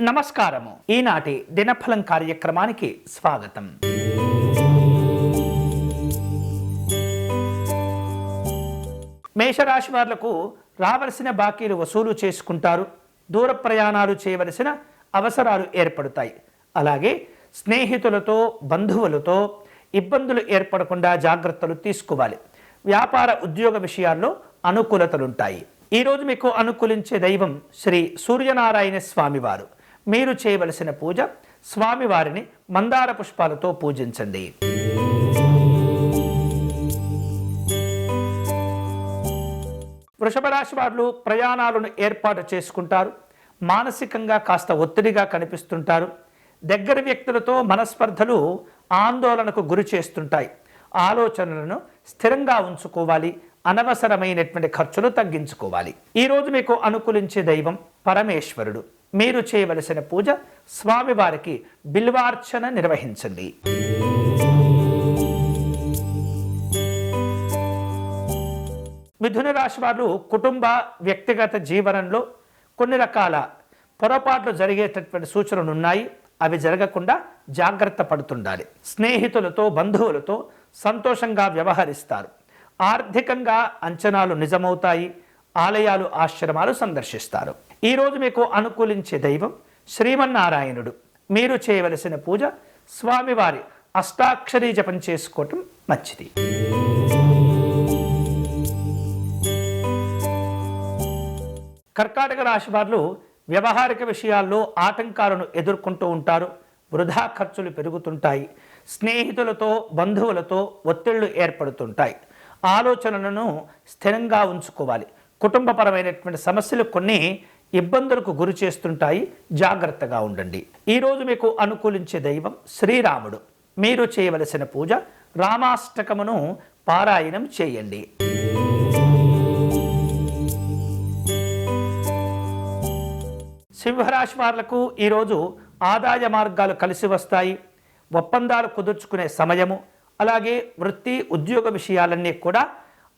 నమస్కారము. ఈనాటి దినఫలం కార్యక్రమానికి స్వాగతం. మేషరాశి వారులకు రావలసిన బాకీలు వసూలు చేసుకుంటారు. దూర ప్రయాణాలు చేయవలసిన అవసరాలు ఏర్పడతాయి. అలాగే స్నేహితులతో బంధువులతో ఇబ్బందులు ఏర్పడకుండా జాగ్రత్తలు తీసుకోవాలి. వ్యాపార ఉద్యోగ విషయాల్లో అనుకూలతలుంటాయి. ఈరోజు మీకు అనుకూలించే దైవం శ్రీ సూర్యనారాయణ స్వామివారు. మీరు చేయవలసిన పూజ స్వామివారిని మందార పుష్పాలతో పూజించండి. వృషభ రాశి వారు ప్రయాణాలను ఏర్పాటు చేసుకుంటారు. మానసికంగా కాస్త ఒత్తిడిగా కనిపిస్తుంటారు. దగ్గర వ్యక్తులతో మనస్పర్ధలు ఆందోళనకు గురి చేస్తుంటాయి. ఆలోచనలను స్థిరంగా ఉంచుకోవాలి. అనవసరమైనటువంటి ఖర్చులు తగ్గించుకోవాలి. ఈరోజు మీకు అనుకూలించే దైవం పరమేశ్వరుడు. మీరు చేయవలసిన పూజ స్వామివారికి బిల్వార్చన నిర్వహించండి. మిథున రాశి వారు కుటుంబ వ్యక్తిగత జీవనంలో కొన్ని రకాల పొరపాట్లు జరిగేటటువంటి సూచనలు ఉన్నాయి. అవి జరగకుండా జాగ్రత్త పడుతుండాలి. స్నేహితులతో బంధువులతో సంతోషంగా వ్యవహరిస్తారు. ఆర్థికంగా అంచనాలు నిజమవుతాయి. ఆలయాలు ఆశ్రమాలు సందర్శిస్తారు. ఈరోజు మీకు అనుకూలించే దైవం శ్రీమన్నారాయణుడు. మీరు చేయవలసిన పూజ స్వామివారి అష్టాక్షరీ జపం చేసుకోవటం మంచిది. కర్కాటక రాశి వారు వ్యవహారిక విషయాల్లో ఆటంకాలను ఎదుర్కొంటూ ఉంటారు. వృధా ఖర్చులు పెరుగుతుంటాయి. స్నేహితులతో బంధువులతో ఒత్తిళ్ళు ఏర్పడుతుంటాయి. ఆలోచనలను స్థిరంగా ఉంచుకోవాలి. కుటుంబపరమైనటువంటి సమస్యలు కొన్ని ఇబ్బందులకు గురి చేస్తుంటాయి జాగ్రత్తగా ఉండండి. ఈరోజు మీకు అనుకూలించే దైవం శ్రీరాముడు. మీరు చేయవలసిన పూజ రామాష్టకమును పారాయణం చేయండి. సింహరాశి వారులకు ఈరోజు ఆదాయ మార్గాలు కలిసి వస్తాయి. ఒప్పందాలు కుదుర్చుకునే సమయము అలాగే వృత్తి ఉద్యోగ విషయాలన్నీ కూడా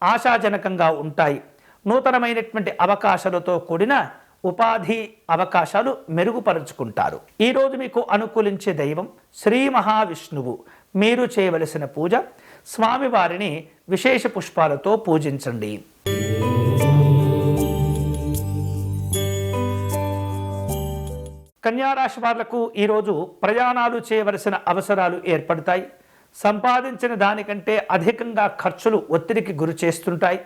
ఆశాజనకంగా ఉంటాయి. నూతనమైనటువంటి అవకాశాలతో కూడిన ఉపాధి అవకాశాలు మెరుగుపరుచుకుంటారు. ఈరోజు మీకు అనుకూలించే దైవం శ్రీ మహావిష్ణువు. మీరు చేయవలసిన పూజ స్వామివారిని విశేష పుష్పాలతో పూజించండి. కన్యారాశి వాళ్ళకు ఈరోజు ప్రయాణాలు చేయవలసిన అవసరాలు ఏర్పడతాయి. సంపాదించిన దానికంటే అధికంగా ఖర్చులు ఒత్తిడికి గురి చేస్తుంటాయి.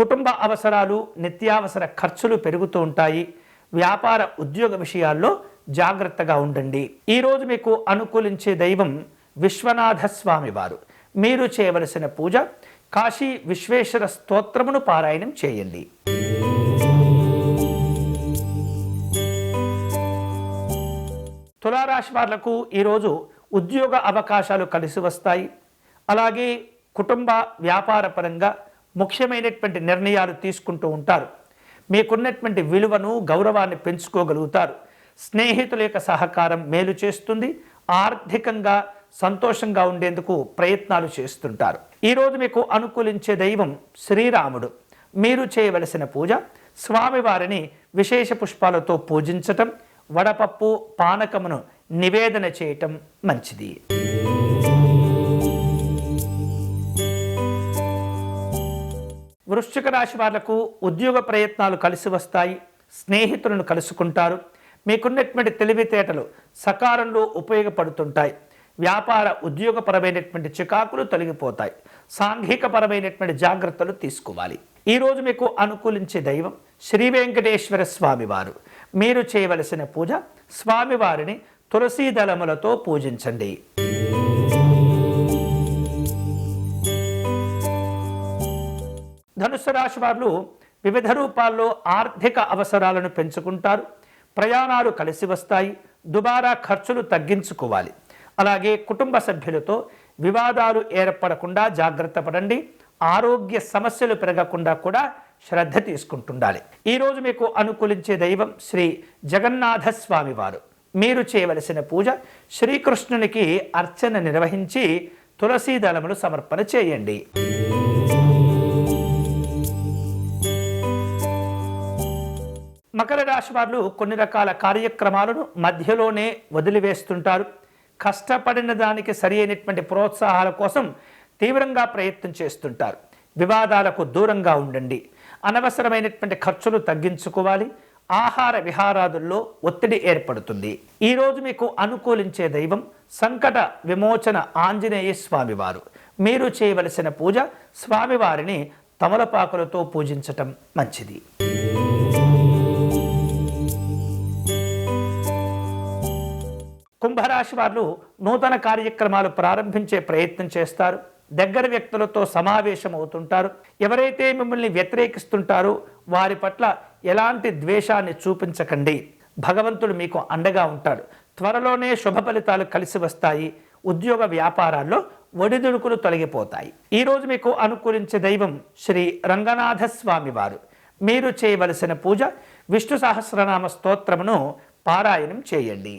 కుటుంబ అవసరాలు నిత్యావసర ఖర్చులు పెరుగుతూ ఉంటాయి. వ్యాపార ఉద్యోగ విషయాల్లో జాగ్రత్తగా ఉండండి. ఈరోజు మీకు అనుకూలించే దైవం విశ్వనాథ స్వామి వారు. మీరు చేయవలసిన పూజ కాశీ విశ్వేశ్వర స్తోత్రమును పారాయణం చేయండి. తులారాశి వాళ్ళకు ఈరోజు ఉద్యోగ అవకాశాలు కలిసి వస్తాయి. అలాగే కుటుంబ వ్యాపార పరంగా ముఖ్యమైనటువంటి నిర్ణయాలు తీసుకుంటూ ఉంటారు. మీకున్నటువంటి విలువను గౌరవాన్ని పెంచుకోగలుగుతారు. స్నేహితుల యొక్క సహకారం మేలు చేస్తుంది. ఆర్థికంగా సంతోషంగా ఉండేందుకు ప్రయత్నాలు చేస్తుంటారు. ఈరోజు మీకు అనుకూలించే దైవం శ్రీరాముడు. మీరు చేయవలసిన పూజ స్వామివారిని విశేష పుష్పాలతో పూజించటం వడపప్పు పానకమును నివేదన చేయటం మంచిది. వృశ్చిక రాశి వాళ్ళకు ఉద్యోగ ప్రయత్నాలు కలిసి వస్తాయి స్నేహితులను కలుసుకుంటారు. మీకున్నటువంటి తెలివితేటలు సకాలంలో ఉపయోగపడుతుంటాయి. వ్యాపార ఉద్యోగపరమైనటువంటి చికాకులు తొలగిపోతాయి. సాంఘికపరమైనటువంటి జాగ్రత్తలు తీసుకోవాలి. ఈరోజు మీకు అనుకూలించే దైవం శ్రీ వెంకటేశ్వర స్వామివారు. మీరు చేయవలసిన పూజ స్వామివారిని తులసీ దళములతో పూజించండి. ధనుసు రాశి వారు వివిధ రూపాల్లో ఆర్థిక అవసరాలను పెంచుకుంటారు. ప్రయాణాలు కలిసి వస్తాయి. దుబారా ఖర్చులు తగ్గించుకోవాలి. అలాగే కుటుంబ సభ్యులతో వివాదాలు ఏర్పడకుండా జాగ్రత్త పడండి. ఆరోగ్య సమస్యలు పెరగకుండా కూడా శ్రద్ధ తీసుకుంటుండాలి. ఈరోజు మీకు అనుకూలించే దైవం శ్రీ జగన్నాథ స్వామి వారు. మీరు చేయవలసిన పూజ శ్రీకృష్ణునికి అర్చన నిర్వహించి తులసీ దళములు సమర్పణ చేయండి. మకర రాశి వారు కొన్ని రకాల కార్యక్రమాలను మధ్యలోనే వదిలివేస్తుంటారు. కష్టపడిన దానికి సరి అయినటువంటి ప్రోత్సాహాల కోసం తీవ్రంగా ప్రయత్నం చేస్తుంటారు. వివాదాలకు దూరంగా ఉండండి. అనవసరమైనటువంటి ఖర్చులు తగ్గించుకోవాలి. ఆహార విహారాదుల్లో ఒత్తిడి ఏర్పడుతుంది. ఈరోజు మీకు అనుకూలించే దైవం సంకట విమోచన ఆంజనేయ స్వామివారు. మీరు చేయవలసిన పూజ స్వామివారిని తమలపాకులతో పూజించటం మంచిది. కుంభరాశి వారు నూతన కార్యక్రమాలు ప్రారంభించే ప్రయత్నం చేస్తారు. దగ్గర వ్యక్తులతో సమావేశం అవుతుంటారు ఎవరైతే మిమ్మల్ని వ్యతిరేకిస్తుంటారో వారి పట్ల ఎలాంటి ద్వేషాన్ని చూపించకండి. భగవంతుడు మీకు అండగా ఉంటాడు. త్వరలోనే శుభ ఫలితాలు కలిసి వస్తాయి. ఉద్యోగ వ్యాపారాల్లో ఒడిదుడుకులు తొలగిపోతాయి. ఈరోజు మీకు అనుకూలించే దైవం శ్రీ రంగనాథ స్వామి వారు. మీరు చేయవలసిన పూజ విష్ణు సహస్రనామ స్తోత్రమును పారాయణం చేయండి.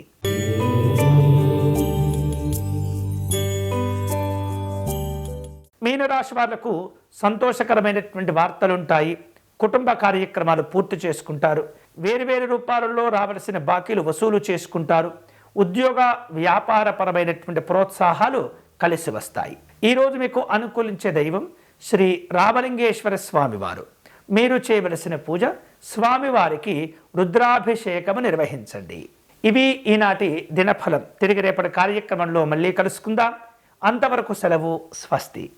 మీనరాశి వాళ్ళకు సంతోషకరమైనటువంటి వార్తలు ఉంటాయి కుటుంబ కార్యక్రమాలు పూర్తి చేసుకుంటారు. వేరువేరు రూపాలలో రావలసిన బాకీలు వసూలు చేసుకుంటారు. ఉద్యోగ వ్యాపారపరమైనటువంటి ప్రోత్సాహాలు కలిసి వస్తాయి. ఈరోజు మీకు అనుకూలించే దైవం శ్రీ రామలింగేశ్వర స్వామివారు. మీరు చేయవలసిన పూజ స్వామివారికి రుద్రాభిషేకము నిర్వహించండి. ఇవి ఈనాటి దినఫలం. తిరిగి రేపటి కార్యక్రమంలో మళ్ళీ కలుసుకుందాం. అంతవరకు సెలవు స్వస్తి.